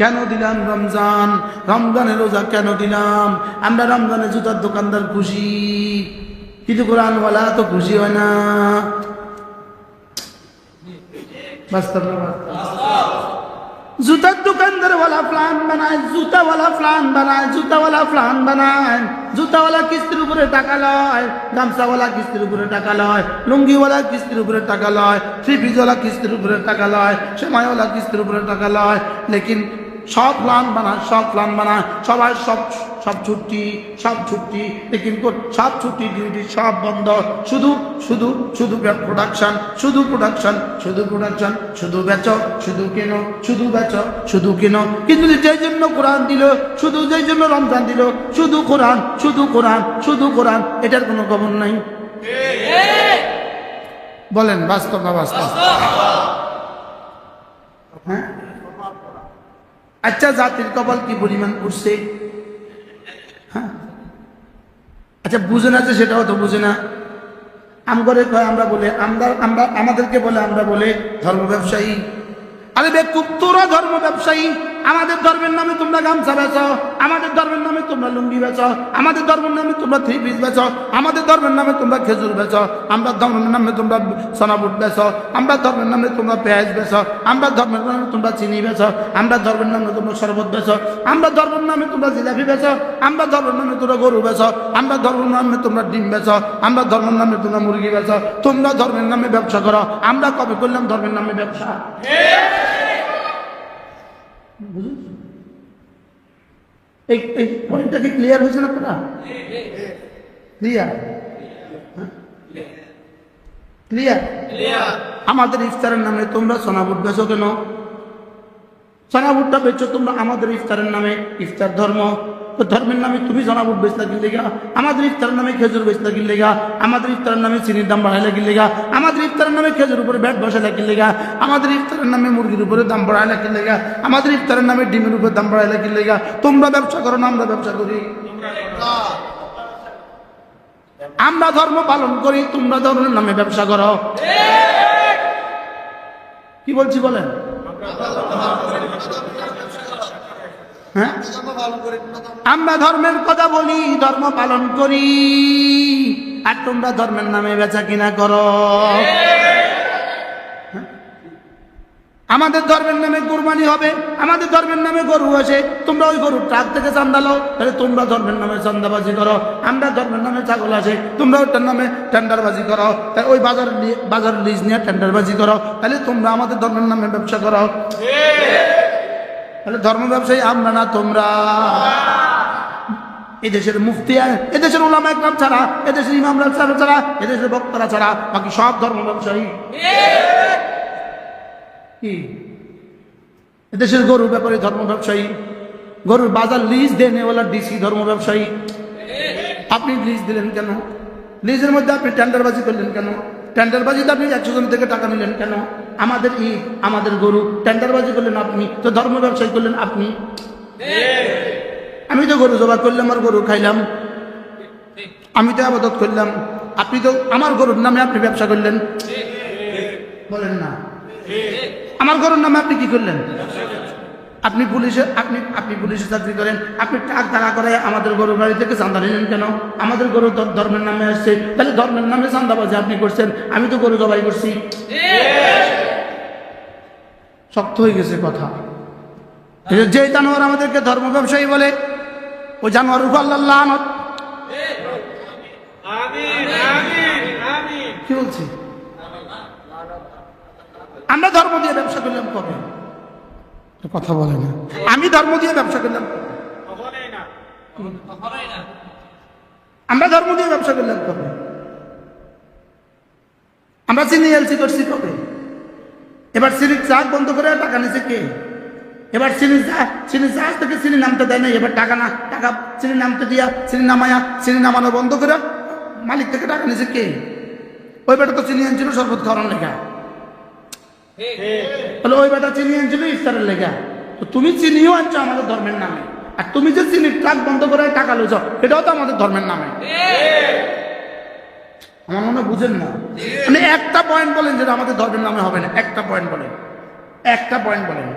কেন দিলাম রমজান? রমজানের রোজা কেন দিলাম? আমরা রমজানে জুতার দোকানদার খুশি। কিন্তু কোরআনওয়ালা তো খুশি হয় না। বাস্তব না? জুতার দোকানদারওয়ালা প্লান বানায়, জুতাওয়ালা প্লান বানায়, জুতাওয়ালা প্লান বানায়। জুতাওয়ালা কিস্তির উপরে টাকা লয়, গামছাওয়ালা কিস্তির উপরে টাকা লয়, লুঙ্গিওয়ালা কিস্তির উপরে টাকা লয়, থ্রি পিসওয়ালা কিস্তির উপরে টাকা লয়, সেমাইওয়ালা কিস্তির উপরে টাকা লয়। লেকিন সব প্লান বানায় সব প্লান বানায় সবাই সব সব ছুটি সব ছুটি লেকিন সব ছুটি ডিউটি সব বন্ধ। শুধু শুধু শুধু প্রোডাকশন শুধু প্রোডাকশন শুধু প্রোডাকশন শুধু বেচ শুধু কেন শুধু বেচ শুধু কেন। কিন্তু যেই জন্য কোরআন দিল শুধু যেই জন্য রমজান দিল শুধু কোরআন শুধু কোরআন শুধু কোরআন এটার কোনো খবর নাই। বলেন বাস্তব না বাস্তব হ্যাঁ আচ্ছা জাতির কপাল কি পরিমাণ করছে হ্যাঁ? আচ্ছা বুঝে না যে সেটাও তো বুঝে না। আমগরে কয়, আমরা বলে, আমরা আমরা, আমাদেরকে বলে, আমরা বলে ধর্ম ব্যবসায়ী আরে বেকুব তোরা ধর্ম ব্যবসায়ী আমাদের ধর্মের নামে তোমরা গামছা বেচো আমাদের ধর্মের নামে তোমরা লুঙ্গি বেচো আমাদের ধর্মের নামে তোমরা থ্রি পিস বেচো আমাদের ধর্মের নামে তোমরা খেজুর বেচো আমরা ধর্মের নামে তোমরা সোনাবুট বেচো আমরা ধর্মের নামে তোমরা পেঁয়াজ বেচো আমরা ধর্মের নামে তোমরা চিনি বেচো আমরা ধর্মের নামে তোমরা শরবত বেচো আমরা ধর্মের নামে তোমরা জিলাপি বেচো আমরা ধর্মের নামে তোমরা গরু বেচো আমরা ধর্মের নামে তোমরা ডিম বেচো আমরা ধর্মের নামে তোমরা মুরগি বেচো তোমরা ধর্মের নামে ব্যবসা করো আমরা কবে করলাম ধর্মের নামে ব্যবসা এই এই পয়েন্টটা কি ক্লিয়ার হয়েছে না তোরা ক্লিয়ার ক্লিয়ার আমাদের ইফতারের নামে তোমরা সোনাবুট বেচো কেন? সোনাবুটটা বেচো তোমরা আমাদের ইফতারের নামে ইফতার ধর্ম। তো ধর্মের নামে তুমি সোনাবুট বেচলা কিনলে গা আমাদের ইফতারের নামে খেজুর বেচলা কিনলে গা আমাদের ইফতারের নামে চিনির দাম বাড়াইলা কিনলে লেগা। আমাদের ইফতারের নামে খেজুর উপরে ব্যাট বসাইলা কিনলে লেগা। আমাদের ইফতারের নামে মুরগির উপরে দাম বাড়াইলা কিনলে গা আমাদের ইফতারের নামে ডিমের উপরে দাম বাড়াইলা কিনলে লেগা। তোমরা ব্যবসা করো না আমরা ব্যবসা করি। আমরা ধর্ম পালন করি তোমরা ধর্মের নামে ব্যবসা করো। কি বলছি বলেন? হ্যাঁ? আমরা ধর্মের কথা বলি, ধর্ম পালন করি। আর তোমরা ধর্মের নামে বেচা কিনা করো। হ্যাঁ? আমাদের ধর্মের নামে কোরবানি হবে, আমাদের ধর্মের নামে গরু আসে তোমরা ওই গরুর ট্রাক থেকে চান্দালো, তাহলে তোমরা ধর্মের নামে চান্দাবাজি করো, আমরা ধর্মের নামে ছাগল আসে তোমরা ওইটার নামে টেন্ডারবাজি করো তাই ওই বাজার বাজার লিজ নিয়ে টেন্ডারবাজি করো, তাহলে তোমরা আমাদের ধর্মের নামে ব্যবসা করো। তাহলে ধর্ম ব্যবসায়ী, আমরা না তোমরা। এদেশের মুফতি, এদেশের ওলামা একরাম ছাড়া, এদেশের ইমামরা ছাড়া ছাড়া, এদেশের বক্তারা ছাড়া, বাকি সব ধর্ম ব্যবসায়ী। কি? এদেশের গরু ব্যাপারে ধর্ম ব্যবসায়ী। গরুর বাজার লিজ দেন ওলা ডিসি ধর্ম ব্যবসায়ী। আপনি লিজ দিলেন কেন? লিজের মধ্যে আপনি টেন্ডারবাজি করলেন কেন? টেন্ডারবাজিতে আপনি একশো জন থেকে টাকা নিলেন কেন? আমাদের ঈদ, আমাদের গরু, টেন্ডারবাজি করলেন আপনি, তো ধর্ম ব্যবসায়ী করলেন আপনি? আমি তো গরু জবা করলাম, আর গরু খাইলাম। আমি তো আবাদত করলাম। আপনি তো আমার গরুর নামে আপনি ব্যবসা করলেন। বলেন না। আমার গরুর নামে আপনি কি করলেন? আপনি পুলিশে, আপনি আপনি পুলিশে চাকরি করেন, আপনি টাক তাড়া করে আমাদের গরু গাড়ি থেকে চান্দা নিলেন কেন? আমাদের গরু ধর্মের নামে আসছে। তাহলে ধর্মের নামে চান্দাবাজি আপনি করছেন। আমি তো গরু জবাই করছি। শক্ত হয়ে গেছে কথা। যে- জানোয়ার আমাদেরকে ধর্ম ব্যবসায়ী বলে ওই জানোয়ার উপর আল্লাহ। কি বলছি? আমরা ধর্ম দিয়ে ব্যবসা করলাম কবে? কথা বলে না। আমি ধর্ম দিয়ে ব্যবসা করলাম আমরা ধর্ম দিয়ে ব্যবসা করলাম কবে? আমরা চিনি এলসি করছি কবে? এবার চিনির চাক বন্ধ করে টাকা নিছে কে? এবার চিনি চিনি চাষ থেকে চিনি নামতে দেয় না এবার টাকা না, টাকা চিনি নামতে দিয়া চিনি নামায়া চিনি নামানো বন্ধ করে মালিক থেকে টাকা নিছে কে? ওই বেটা তো চিনি আনছিল শরবত খাওয়ানোর লেখা বলে ওই বেটা চিনি আনছিল ইফতারের লেখা তো তুমি চিনিও আনছো আমাদের ধর্মের নামে। আর তুমি যে চিনির ট্রাক বন্ধ করে টাকা লইছ, এটাও তো আমাদের ধর্মের নামে। আমার মনে বুঝেন না। মানে একটা পয়েন্ট বলেন যেটা আমাদের ধর্মের নামে হবে না। একটা পয়েন্ট বলেন। একটা পয়েন্ট বলেন।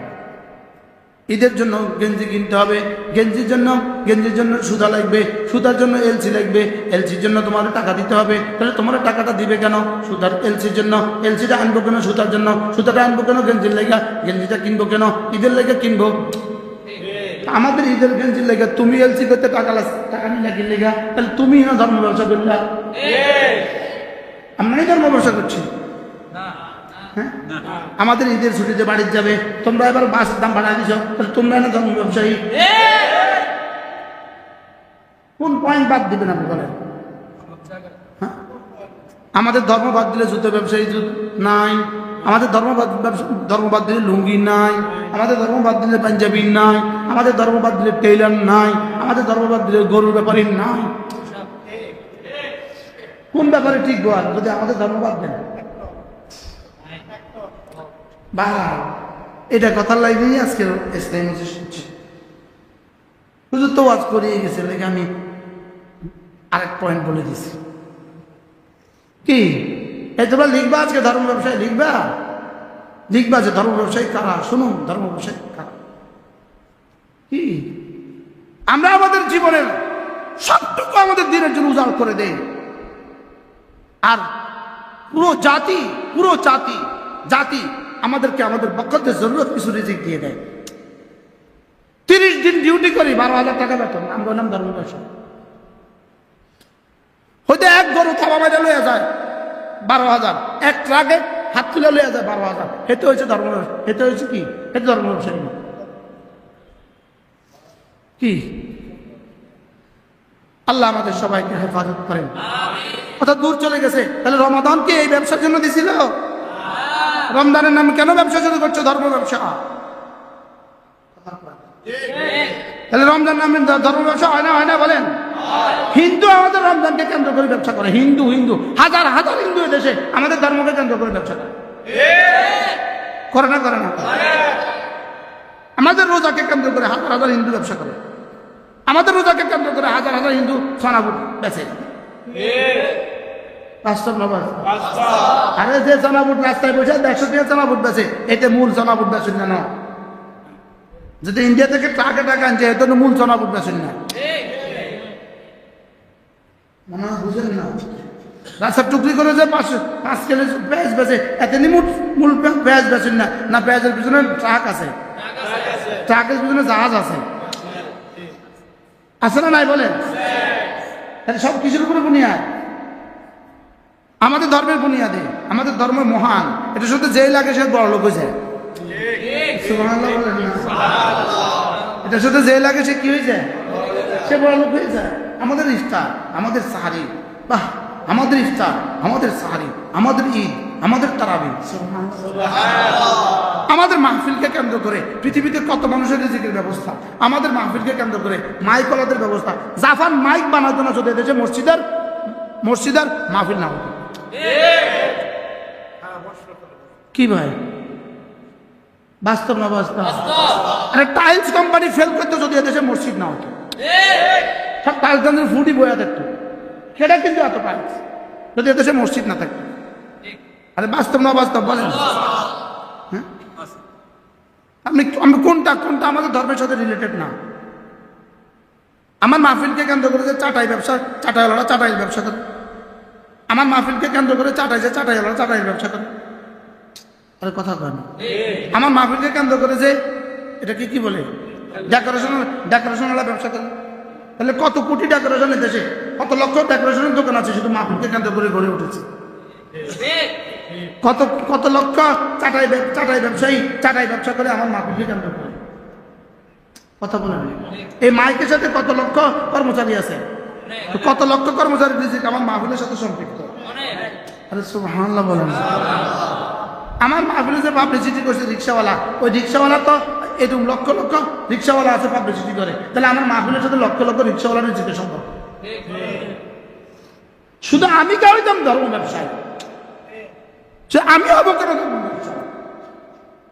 ঈদের জন্য গেঞ্জি কিনতে হবে। গেঞ্জির জন্য গেঞ্জির জন্য সুতা লাগবে। সুতার জন্য এলসি লাগবে। এলসির জন্য তোমার টাকা দিতে হবে। তাহলে তোমার টাকাটা দিবে কেন? সুতার এলসির জন্য। এলসিটা আনব কেন সুতার জন্য? সুতাটা আনব কেন গেঞ্জির লেগা? গেঞ্জিটা কিনবো কেন? ঈদের লেগে কিনবো? আমাদের ঈদের গেঞ্জির লেগে, তুমি এলসি করতে টাকা টাকা লাগিয়ে লেগা? তাহলে তুমি না ধর্ম ব্যবসা করলা। আমরাই ধর্ম ব্যবসা করছি। হ্যাঁ? আমাদের ঈদের ছুটিতে বাড়িতে যাবে। তোমরা এবার বাসের দাম বাড়াই দিছ। তাহলে তোমরা না ধর্ম ব্যবসায়ী। কোন পয়েন্ট বাদ দিবেন আপনি বলেন হ্যাঁ? আমাদের ধর্ম বাদ দিলে জুতো ব্যবসায়ী নাই। আমাদের ধর্ম ধর্ম বাদ দিলে লুঙ্গি নাই। আমাদের ধর্ম বাদ দিলে পাঞ্জাবি নাই। আমাদের ধর্ম বাদ দিলে টেইলার নাই। আমাদের ধর্ম বাদ দিলে গরুর ব্যাপারী নাই। কোন ব্যাপারে ঠিক গোয়াল যদি আমাদের ধর্ম বাদ দেন এটা কথার লাইনেই আজকে ইসলাম শুনছি হুজুর তো ওয়াজ করিয়ে গেছে, লেগে আমি আরেক পয়েন্ট বলে দিছি। কি? এই তোমরা লিখবা আজকে ধর্ম ব্যবসায়? লিখবা? লিখবা যে ধর্ম ব্যবসায়ী কারা? শুনুন, ধর্ম ব্যবসায়ী কারা? কি? আমরা আমাদের জীবনের সবটুকু আমাদের দিনের জন্য উজাড় করে দেই। আর পুরো জাতি পুরো জাতি জাতি আমাদেরকে আমাদের বক্ষদের জরুরত কিছু রিজিক দিয়ে দেয়। তিরিশ দিন ডিউটি করি, বারো হাজার টাকা বেতন, আমরা নাম ধর্ম হয়তো এক গরু থাবা মাঝে লইয়া যায়, বারো হাজার। এক ট্রাকে হাত তুলে লইয়া যায়, বারো হাজার। এতে হয়েছে ধর্ম এতে হয়েছে কি? এতে ধর্ম ব্যবসায়ী। কি? আল্লাহ আমাদের সবাইকে হেফাজত করেন। অর্থাৎ দূর চলে গেছে। তাহলে রমাদান কি এই ব্যবসার জন্য দিছিল? রমজানের নামে কেন ব্যবসা শুরু করছ? ধর্ম ব্যবসা। তাহলে রমজান নামে ধর্ম ব্যবসা হয় না হয় না বলেন? হিন্দু আমাদের রমজানকে কেন্দ্র করে ব্যবসা করে। হিন্দু হিন্দু। হাজার হাজার হিন্দু দেশে আমাদের ধর্মকে কেন্দ্র করে ব্যবসা করে। করে না করে না আমাদের রোজাকে কেন্দ্র করে হাজার হাজার হিন্দু ব্যবসা করে। আমাদের রোজাকে কেন্দ্র করে হাজার হাজার হিন্দু সোনাবুট বেচে। বাস্তব না বাস্তব? আরে যে রাস্তায় বসে দেড়শো টাকা মূল না যদি ইন্ডিয়া থেকে ট্রাকে টাকা আনছে এত মূল সোনাবুট বেচুন না। মনে হয় বুঝেন না। রাস্তার টুকরি করে যে পাঁচ পাঁচ কেজি পেঁয়াজ বেচে এতে নি মূল মূল পেঁয়াজ বেচুন না। না পেঁয়াজের পিছনে ট্রাক আছে। ট্রাকের পিছনে জাহাজ আছে। আছে না নাই বলেন? সব কিছুর উপরে বুনিয়াদ। আমাদের ধর্মের বুনিয়াদে, আমাদের ধর্ম মহান। এটা শুধু যেই লাগে সে বড় লোক বলেন না। এটা শুধু যে লাগে সে কি হয়ে যায় সে বড় লোক হয়ে যায় আমাদের ইফতার, আমাদের সাহারি। বাহ, আমাদের ইফতার, আমাদের সাহারি, আমাদের ঈদ, আমাদের তারাবি আমাদের মাহফিলকে কেন্দ্র করে পৃথিবীতে কত মানুষের রিজিকের ব্যবস্থা। আমাদের মাহফিলকে কেন্দ্র করে মাইক ব্যবস্থা। জাফান মাইক বানাতো না যদি দেশে মসজিদের মসজিদের মাহফিল না হতো। কি ভাই? বাস্তব না বাস্তব। আরে টাইলস কোম্পানি ফেল করতো যদি এদেশে মসজিদ না হতো। সব টাইলস দানের ফুটি বয়া থাকতো। সেটা কিন্তু এত টাইলস যদি এদেশে মসজিদ না থাকতো। আরে বাস্তব না বাস্তব বলেন। হ্যাঁ? আপনি আমি কোনটা কোনটা আমাদের ধর্মের সাথে রিলেটেড না? আমার মাহফিলকে কেন্দ্র করে যে চাটাই ব্যবসা চাটাইওয়ালা চাটাই ব্যবসা করে। আমার মাহফিলকে কেন্দ্র করে চাটাইছে চাটাই যে চাটাইওয়ালা চাটাই ব্যবসা করে। আরে কথা কয় না। আমার মাহফিলকে কেন্দ্র করে যে এটা কি কি বলে ডেকোরেশন ডেকোরেশনওয়ালা ব্যবসা করে। তাহলে কত কোটি ডেকোরেশনের দেশে? কত লক্ষ ডেকোরেশনের দোকান আছে শুধু মাহফিলকে কেন্দ্র করে গড়ে উঠেছে। কত কত লক্ষ চাটাই চাটাই ব্যবসায়ী চাটাই ব্যবসা করে আমার মাহফিলকে কেন্দ্র করে। কথা বলেন এই মাইকের সাথে কত লক্ষ কর্মচারী আছে? কত লক্ষ কর্মচারী রিজিক আমার মাহফিলের সাথে সম্পৃক্ত? আমার মাহফিলে যে পাবলিসিটি করছে রিক্সাওয়ালা, ওই রিক্সাওয়ালা তো এরকম লক্ষ লক্ষ রিক্সাওয়ালা আছে পাবলিসিটি করে। তাহলে আমার মাহফিলের সাথে লক্ষ লক্ষ রিক্সাওয়ালার রিজিকের সম্পর্ক। শুধু আমি হইতাম ধর্ম ব্যবসায়ী। আমি হব কেন ধর্ম ব্যবসায়ী?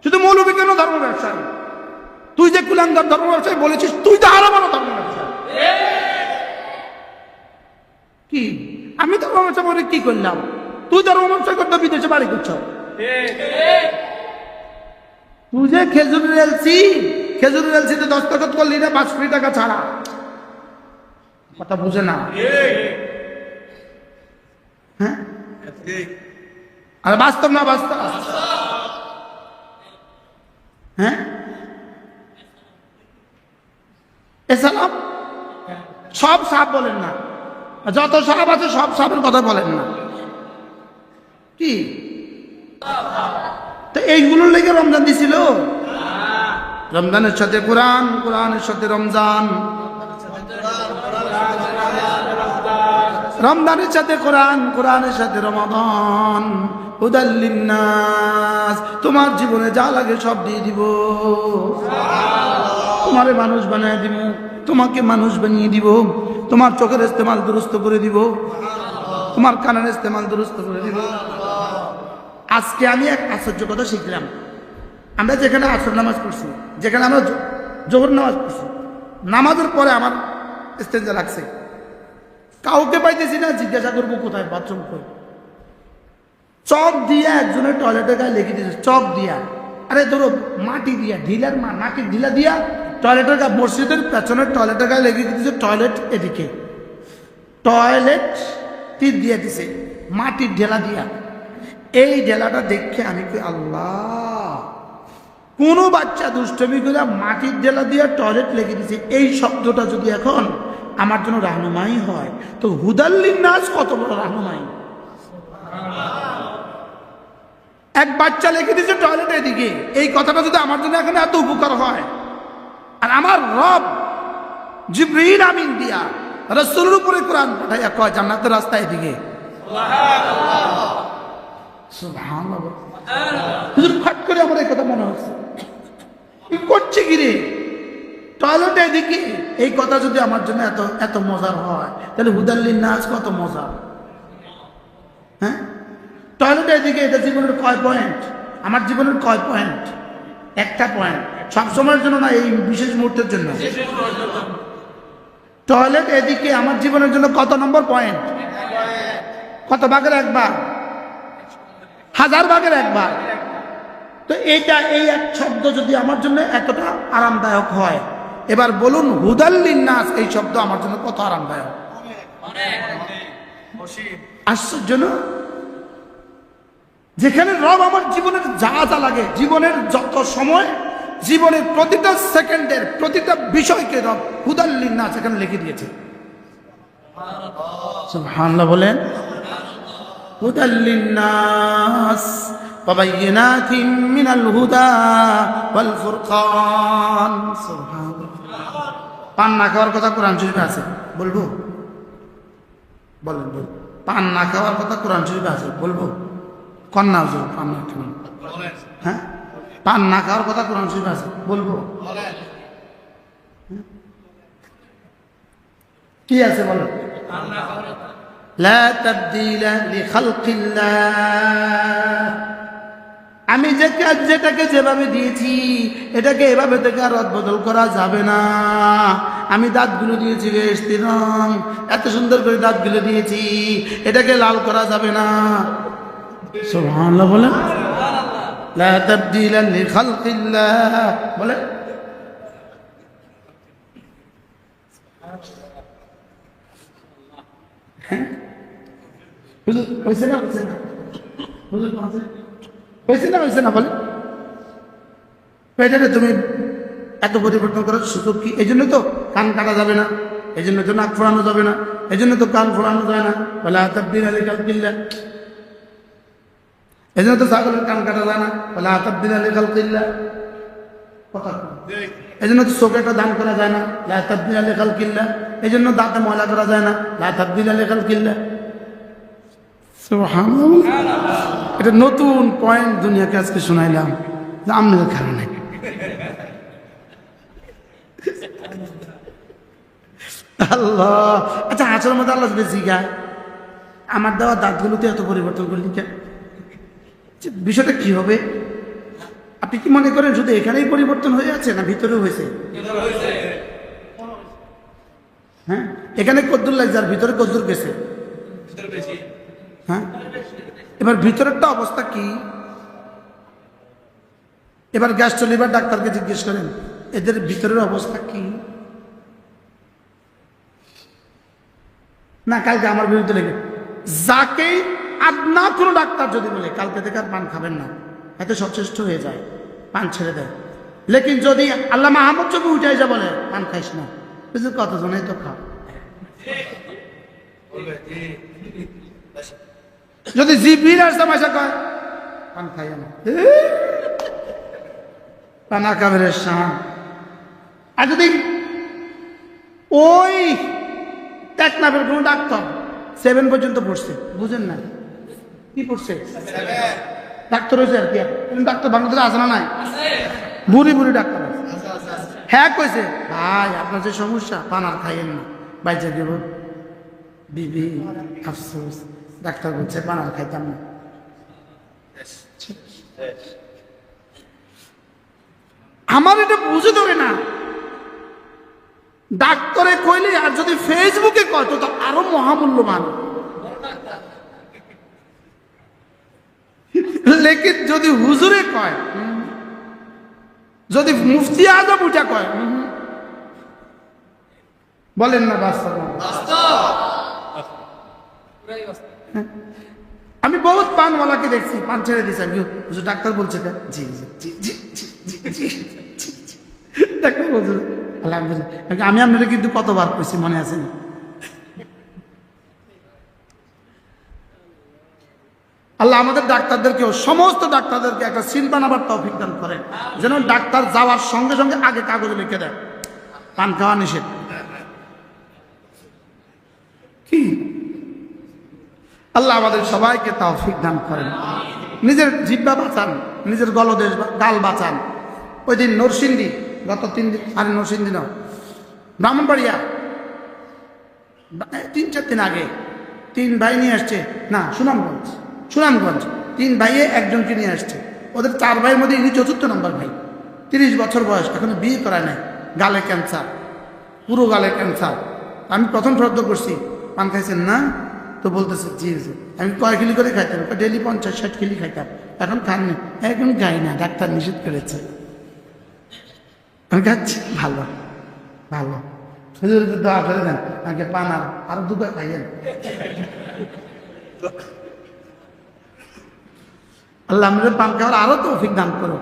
শুধু মৌলবী কেন ধর্ম ব্যবসায়ী? তুই যে কুলাঙ্গার ধর্ম ব্যবসায়ী বলেছিস, তুই তো আরও বড় ধর্ম ব্যবসায়ী। কি? আমি তো ব্যবসা করে কি করলাম? তুই ধর্ম ব্যবসা করতে বিদেশে বাড়ি করছ। তুই যে খেজুরের এলসি, খেজুরের এলসিতে দস্তখত করলি না, পাঁচ কোটি টাকা ছাড়া। কথা বুঝে না। হ্যাঁ? আর বাস্তব না বাস্তব? হ্যাঁ? এছাড়া সব সাপ বলেন না। যত সাপ আছে, সব সাপের কথা বলেন না। কি? তো এইগুলোর লেগে রমজান দিছিল? রমজানের সাথে কোরআন, কোরআনের সাথে রমজান। রমজানের সাথে কোরআন, কোরআনের সাথে রমাদান। উদাল্লিন্নাস তোমার জীবনে যা লাগে সব দিয়ে দিব। তোমারে মানুষ বানিয়ে দিব, তোমাকে মানুষ বানিয়ে দিব। তোমার চোখের ইস্তেমাল দুরুস্ত করে দিব। তোমার কানের ইস্তেমাল দুরুস্ত করে দিব। আজকে আমি এক আশ্চর্য কথা শিখলাম। আমরা যেখানে আসর নামাজ পড়ছি, যেখানে আমরা জোহর নামাজ পড়ছি, নামাজের পরে আমার স্টেঞ্জে লাগছে। কাউকে পাইতেছি না, জিজ্ঞাসা করব কোথায় বাথরুম কই? চক দিয়া একজনের টয়লেটের গায়ে লেগে দিয়েছে, চক দিয়া। আরে ধরো, মাটি দিয়া, ঢিলার মা নাকি ঢিলা দিয়া টয়লেটের মসজিদের পেছনের টয়লেটের গায়ে লেগে দিয়েছে টয়লেট এদিকে। টয়লেট তীর দিয়ে দিছে, মাটির ঢেলা দিয়া। এই ঢেলাটা দেখে আমি কই, আল্লাহ! কোনো বাচ্চা দুষ্টমি করে মাটির ঢেলা দিয়ে টয়লেট লেগে দিছে, এই শব্দটা যদি এখন আমার জন্য রাহনুমাই হয়, তো হুদাল্লিন নাচ কত বড় রাহনুমাই। এক বাচ্চা লেগে দিয়েছে টয়লেটের দিকে এই কথাটা যদি আমার জন্য এখন এত উপকার হয়? আর আমার রব জিব্রিল আমিন দিয়া রসুলের উপরে কোরআন পাঠাইয়া কয়, জান্নাতের রাস্তায় সুবহানাল্লাহ। হুজুর, ফট করে আমার এই কথা মনে হচ্ছে। করছে কি রে? টয়লেটে এদিকে এই কথা যদি আমার জন্য এত এত মজার হয়, তাহলে হুদাল্লিন নাচ কত মজা হ্যাঁ? টয়লেটে এদিকে এটা জীবনের কয় পয়েন্ট? আমার জীবনের কয় পয়েন্ট? একটা পয়েন্ট সব সময়ের জন্য না এই বিশেষ মুহূর্তের জন্য। টয়লেট এদিকে আমার জীবনের জন্য কত নম্বর পয়েন্ট কত ভাগের একবার হাজার ভাগের একবার তো এইটা এই এক শব্দ যদি আমার জন্য এতটা আরামদায়ক হয় এবার বলুন হুদাল্লিন নাস এই শব্দ আমার জন্য কত আরামদায়ক? আশ্চর্য না? যেখানে রব আমার জীবনের যা যা লাগে জীবনের যত সময় জীবনের প্রতিটা সেকেন্ডের প্রতিটা বিষয়কে রব হুদাল্লিন নাস এখানে লিখে দিয়েছে সুবহানাল্লাহ বলেন هدى للناس وبينات من الهدى والفرقان سبحان الله পান না খাওয়ার কথা কোরআন শরীফে আছে বলবো বলেন বল পান না খাওয়ার কথা কোরআন শরীফে আছে বলবো কন্যা হুজুর পান্না হ্যাঁ? পান না খাওয়ার কথা কোরআন শরীফ আছে বলব? কি আছে বলো? আমি যে কাজ যেটাকে যেভাবে দিয়েছি এটাকে এভাবে থেকে আর বদল করা যাবে না। আমি দাঁতগুলো দিয়েছি বেশ রং। এত সুন্দর করে দাঁতগুলো দিয়েছি এটাকে লাল করা যাবে না। হয়েছে না হয়েছে না? বলে? তুমি এত পরিবর্তন করার সুযোগ কি? এই জন্য তো কান কাটা যাবে না, এই জন্য তো নাক ফোড়ানো যাবে না, এই জন্য তো কান ফোড়ানো যায় না। বলে আতাব্দিন আলী কাল এই জন্য তো ছাগলের কান কাটা যায় না। বলে আতাব্দিন আলী কাল কিল্লা কথা। এই জন্য তো চোখে একটা দান করা যায় না। লাতাব্দিন আলী কাল কিল্লা এই জন্য দাঁতে ময়লা করা যায় না। লাতাব্দিন আলী কাল কিল্লা। এটা নতুন পয়েন্ট দুনিয়াকে আজকে শোনাইলাম। যে আমনের কারণে আল্লাহ। আচ্ছা আচরণ মধ্যে আল্লাহ যদি জিগায় আমার দেওয়া দাঁতগুলোতে এত পরিবর্তন করলি কেন যে বিষয়টা কি হবে? আপনি কি মনে করেন শুধু এখানেই পরিবর্তন হয়ে আছে না ভিতরেও হয়েছে? হ্যাঁ? এখানে কদ্দুর লাগছে আর ভিতরে কদ্দুর গেছে। হ্যাঁ? এবার ভিতরেরটা অবস্থা কি? এবার গ্যাস চলিবার ডাক্তারকে জিজ্ঞেস করেন এদের ভিতরের অবস্থা কি? না কালকে আমার বিরুদ্ধে লেগে যাকে আদনা কোনো ডাক্তার যদি বলে, কালকে থেকে আর পান খাবেন না, এতে সচেষ্ট হয়ে যায়, পান ছেড়ে দেয় লেকিন যদি আল্লাহ মাহমুদ চোখে উঠে যা বলে, পান খাইস না। বুঝলি, কতজনেই তো খাও যদি জিবির আসতে মাসা কয়, পান খাইয়া না। পানা কাবের আর যদি ওই টেকনাফের কোনো ডাক্তার সেভেন পর্যন্ত পড়ছে, বুঝেন না কি পড়ছে? ডাক্তার হয়েছে আর কি। ডাক্তার বাংলাদেশে আছে না নাই? বুড়ি বুড়ি ডাক্তার হ্যাঁ কইছে। ভাই, আপনার যে সমস্যা, পান আর খাইয়েন না। বাইচে দেব। বিবি, আফসোস, ডাক্তার বলছে পান আর খাইতাম না। আমার এটা বুঝে ধরে না। ডাক্তারে কইলে, আর যদি ফেসবুকে কয় তো আরও মহামূল্যবান। লেকিন যদি হুজুরে কয়, যদি মুফতি আজম উঠা কয়, বলেন না বাস্তব। আমি বহুত পানওয়ালাকে দেখছি, পান ছেড়ে দিয়েছি আমি, হুজুর, ডাক্তার বলছে জি জি জি জি আলহামদুলিল্লাহ। আমি আপনাদের কিন্তু কতবার কইছি, মনে আছে না? আল্লাহ আমাদের ডাক্তারদেরকেও, সমস্ত ডাক্তারদেরকে একটা সিল বানাবার তৌফিক দান করেন। যেন ডাক্তার যাওয়ার সঙ্গে সঙ্গে আগে কাগজে লিখে দেয়। পান খাওয়া নিষেধ। কি? আল্লাহ আমাদের সবাইকে তৌফিক দান করেন। নিজের জিব্বা বাঁচান, নিজের গলদেশ গাল বাঁচান। ওই দিন নরসিংদী, গত তিন দিন, আরে নরসিংদী নয় ব্রাহ্মণবাড়িয়া। তিন চার দিন আগে তিন ভাই নিয়ে আসছে, না সুনাম সুনামগঞ্জ। সুনামগঞ্জ, তিন ভাইয়ে একজনকে নিয়ে আসছে। ওদের চার ভাইয়ের মধ্যে ইনি চতুর্থ নম্বর ভাই। তিরিশ বছর বয়স, এখনও বিয়ে করায় নাই। গালে ক্যান্সার, পুরো গালে ক্যান্সার। আমি প্রথম শ্রদ্ধ করছি। পান খাইছেন না? তো বলতেছে, জি জি। আমি কয় কিলি করে খাইতাম? ডেলি পঞ্চাশ, ষাট কিলি খাইতাম। এখন খাননি। এখন খাই না, ডাক্তার নিষেধ করেছে। আমি খাচ্ছি। ভালো ভালো। দোয়া করে দেন। আমাকে পান আর, আরও দুটো খাইয়েন। আল্লাহ আমাদের পান খাওয়ার আরও তৌফিক দান করো।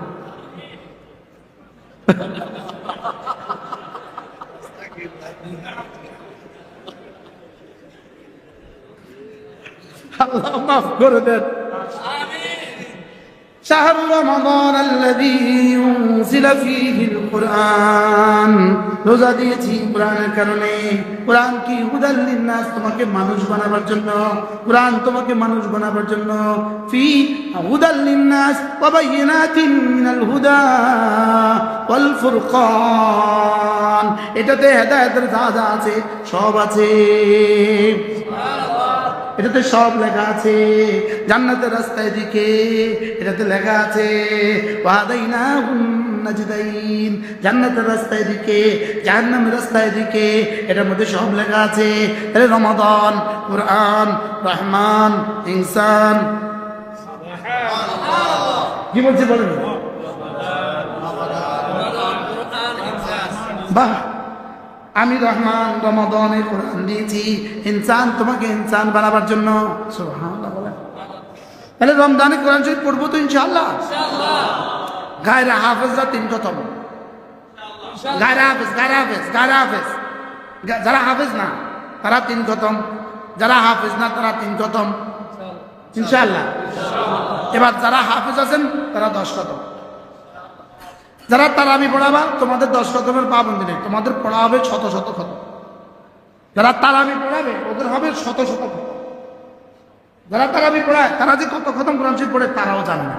আল্লাহ মাফ করে দেন। شهر رمضان الذي أنزل فيه القرآن রোজা দিয়েছি কোরআনের কারণে কোরআন কি হুদাল্লিন নাস তোমাকে মানুষ বানাবার জন্য কোরআন তোমাকে মানুষ বানাবার জন্য ফি হুদাল্লিন নাস ওয়া বাইয়িনাতিন মিনাল হুদা ওয়াল ফুরকান এটাতে হেদায়েতের যা যা আছে সব আছে এটাতে সব লেখা আছে। জান্নাতের রাস্তায় দিকে এটাতে লেখা আছে ওয়াদাইনা নাজদাইন। জান্নাতের রাস্তায় দিকে জাহান্নামের রাস্তায় দিকে এটার মধ্যে সব লেখা আছে। তাহলে রমাদান কোরআন রহমান ইনসান। কি বলছে বলেন? বাহ! আমি রহমান রমাদনে কোরআন দিয়েছি। ইনসান তোমাকে ইনসান বানাবার জন্য। তাহলে রমজানে কোরআন শরীফ পড়ব তো ইনশাআল্লাহ। গায়রা হাফেজ হাফেজরা তিন খতম গায়রা হাফেজ গায়রা হাফেজ গায়রা হাফেজ। যারা হাফেজ না, তারা তিন খতম যারা হাফেজ না, তারা তিন খতম ইনশাআল্লাহ। এবার যারা হাফেজ আছেন, তারা দশ খতম যারা তারাবি পড়াবা, তোমাদের দশ খতমের পাবন্দি নেই। তোমাদের পড়া হবে শত শত খতম যারা তারাবি পড়াবে, ওদের হবে শত শত খতম যারা তারাবি পড়ায়, তারা যে কত খতম কোরআন পড়ে, তারাও জানে না।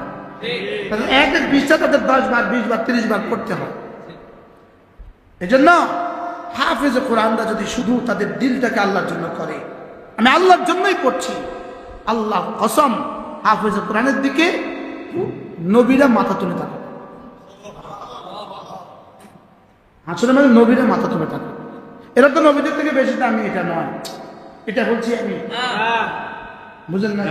এক এক বিশটা তাদের দশ বার, বিশ বার, তিরিশ বার পড়তে হয়। এই জন্য হাফেজ কোরআনরা যদি শুধু তাদের দিলটাকে আল্লাহর জন্য করে, আমি আল্লাহর জন্যই পড়ছি। আল্লাহ কসম, হাফেজ কোরআনের দিকে নবীরা মাথা তুলে থাকে আসলে মানে নবীরা মাথা তুলে থাকে। এরা তো নবীদের থেকে বেশি দামি, এটা নয়। এটা বলছি আমি বুঝলেন না?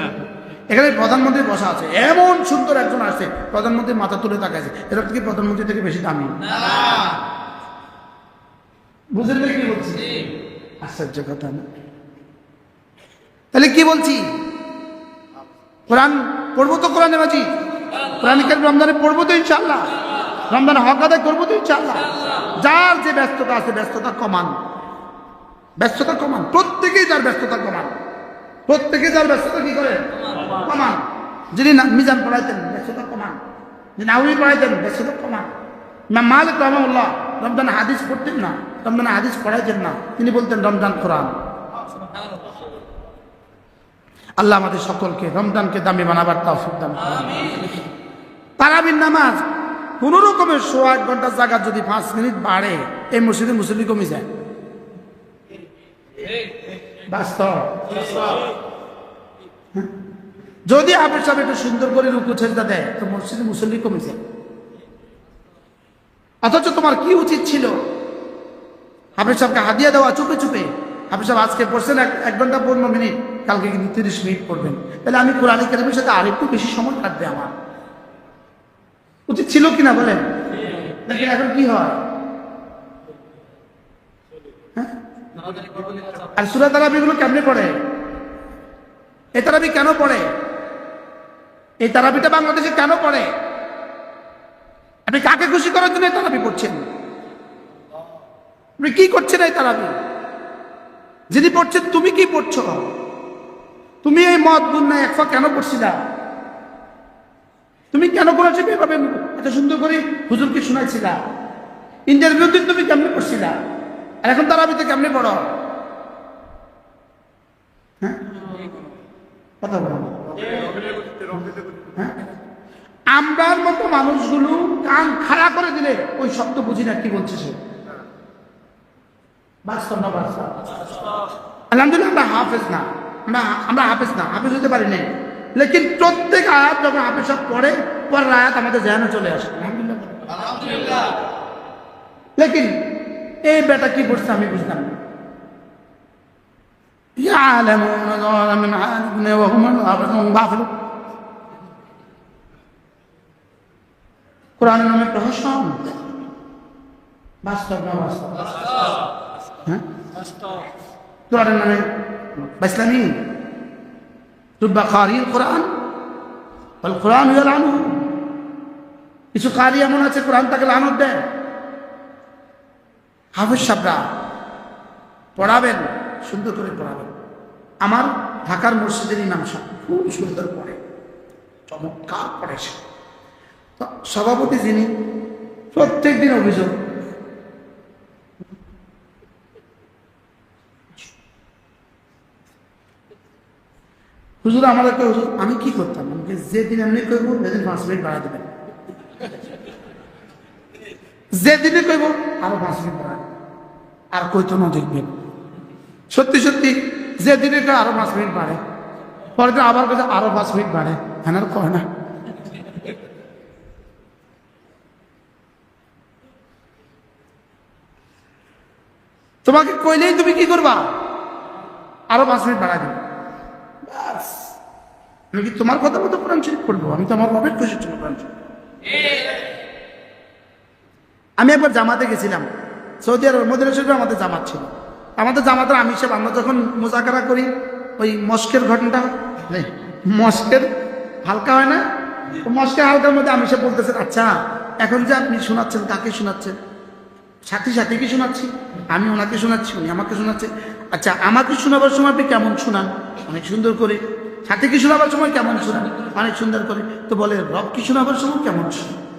এখানে প্রধানমন্ত্রী বসা আছে। এমন সুন্দর একজন আছে প্রধানমন্ত্রী মাথা তুলে তাকাইছে। এরা থেকে প্রধানমন্ত্রী থেকে বেশি দামি? বুঝেন না কি বলছি? আশ্চর্য কথা না। তাহলে কি বলছি? কোরআন পড়ব তো কোরআনে মাঝি কোরআন রমজানে পড়ব তো ইনশাল্লাহ রমজান হক আদায় করব তো ইনশাল্লাহ যার যে ব্যস্ততা আছে, ব্যস্ততা কমান। ব্যস্ততা কমান। প্রত্যেকেই যার ব্যস্ততা কমান। প্রত্যেকে যার ব্যস্ততা কি করে? কমান। যিনি না- মিজান পড়াইতেন ব্যস্ততা কমান। যিনি নাউরি পড়াইতেন ব্যস্ততা কমান। ইমাম মালিক রহমাউল্লাহ রমজান হাদিস পড়তেন না, রমজান হাদিস পড়াইতেন না। তিনি বলতেন, রমজান কোরআন। আল্লাহ আমাদের সকলকে রমজানকে দামি বানাবার তাও দান করুন। তারাবির নামাজ কোন রকমের শো এক ঘণ্টার জায়গা যদি পাঁচ মিনিট বাড়ে, এই মসজিদে মুসল্লি কমে যায়। বাস্তব? যদি হাফেজ সাহেব একটু সুন্দর করে রুকু ছেজদা দেয়, তো মসজিদে মুসল্লি কমে যায়। অথচ তোমার কি উচিত ছিল? হাফেজ সাহেবকে হাদিয়া দেওয়া চুপে চুপে। হাফেজ সাহেব আজকে পড়ছেন এক ঘণ্টা পনেরো মিনিট, কালকে কিন্তু তিরিশ মিনিট পড়বেন। তাহলে আমি কোরআন কারিমের সাথে আরেকটু বেশি সময় কাটবে আমার। উচিত ছিল কিনা বলেন? নাকি এখন কি হয়। হ্যাঁ? আর সুরা তারাবিগুলো কেমনে পড়ে? এই তারাবি কেন পড়ে? এই তারাবিটা বাংলাদেশে কেন পড়ে? আপনি কাকে খুশি করার জন্য তারাবি পড়ছেন? আপনি কি করছেন এই তারাবি? যিনি পড়ছেন, তুমি কি পড়ছো? তুমি এই মদ গুন্না একফা কেন পড়ছিলা? তুমি কেন করেছ এভাবে এত সুন্দর করে হুজুরকে শোনাইছিলা ইন্টারভিউ দিন তুমি কেমনে পড়ছিলা? আর এখন তারাবিতে কেমনে পড়ো? হ্যাঁ? হ্যাঁ? আমরার মতো মানুষগুলো কান খাড়া করে দিলে ওই শব্দ বুঝি না, কি বলছে সে? আলহামদুলিল্লাহ, আমরা হাফেজ না। আমরা আমরা হাফেজ না। হাফেজ হতে পারি নাই লেকিন প্রত্যেক আয়াত যখন হাফেজ সব পড়ে পরের আয়াত আমাদের জেহানে চলে আসে আলহামদুলিল্লাহ লেকিন এই বেটা কি পড়ছে আমি বুঝলাম না يعلمون ظهر من عالمنا وهم الغافلون غافلون কোরআনের নামে প্রহসন বাস্তব না বাস্তব হ্যাঁ কোরআনের নামে বাইসলামী তুব্বা কারির কোরআন বল কোরআন হয়ে লানু কিছু কারি এমন আছে, কোরআন তাকে লানত দেয়। হাফিজ সাবরা পড়াবেন, সুন্দর করে পড়াবেন। আমার ঢাকার মসজিদের ইমাম সাহেব খুব সুন্দর পড়ে, চমৎকার পড়ে সে। তো সভাপতি যিনি, প্রত্যেক দিন অভিযোগ। হুজুর, আমাদেরকে হুজুর, আমি কি করতাম? আমাকে যেদিন এমনি করব, সেদিন পাঁচ মিনিট বাড়া দেবেন। যেদিনে কইব, আরও বাড়া আর কইতো না দেখবেন। সত্যি সত্যি যে দিনে কয় আরও পাঁচ মিনিট বাড়ে। পরে দিন আবার কাছে আরও পাঁচ মিনিট বাড়ে। হ্যাঁ কয় না। তোমাকে কইলেই তুমি কি করবা? আরও পাঁচ মিনিট বাড়াই দেবে। ব্যাস। আমি কি তোমার কথা মতো কোরআন শরীফ পড়ব? আমি তো আমার বাবার খুশির জন্য কোরআন শরীফ। আমি একবার জামাতে গেছিলাম। সৌদি আরব মদিনা শরীফে আমাদের জামাত ছিল। আমাদের জামাতের আমি সব আমরা যখন মোজাকারা করি, ওই মস্কের ঘটনাটা মস্কের হালকা হয় না? মস্কের হালকার মধ্যে আমি সব বলতেছেন আচ্ছা এখন যে আপনি শোনাচ্ছেন, কাকে শোনাচ্ছেন? সাথী, সাথীকে শোনাচ্ছি। আমি ওনাকে শোনাচ্ছি, উনি আমাকে শোনাচ্ছে। আচ্ছা আমাকে শোনাবার সময় আপনি কেমন শোনান? অনেক সুন্দর করে। সাথীকে শোনাবার সময় কেমন শোনান? অনেক সুন্দর করে। তো বলে, রবকে শোনাবার সময় কেমন শোনান?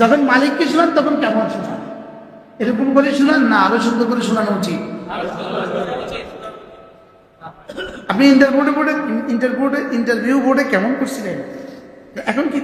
যখন মালিককে শোনান, তখন কেমন শোনান? এরকম করে শোনান না, আরও সুন্দর করে শোনানো উচিত? আপনি ইন্টারভিউ বোর্ডে ইন্টারভিউ বোর্ডে ইন্টারভিউ বোর্ডে কেমন করছিলেন? এখন কি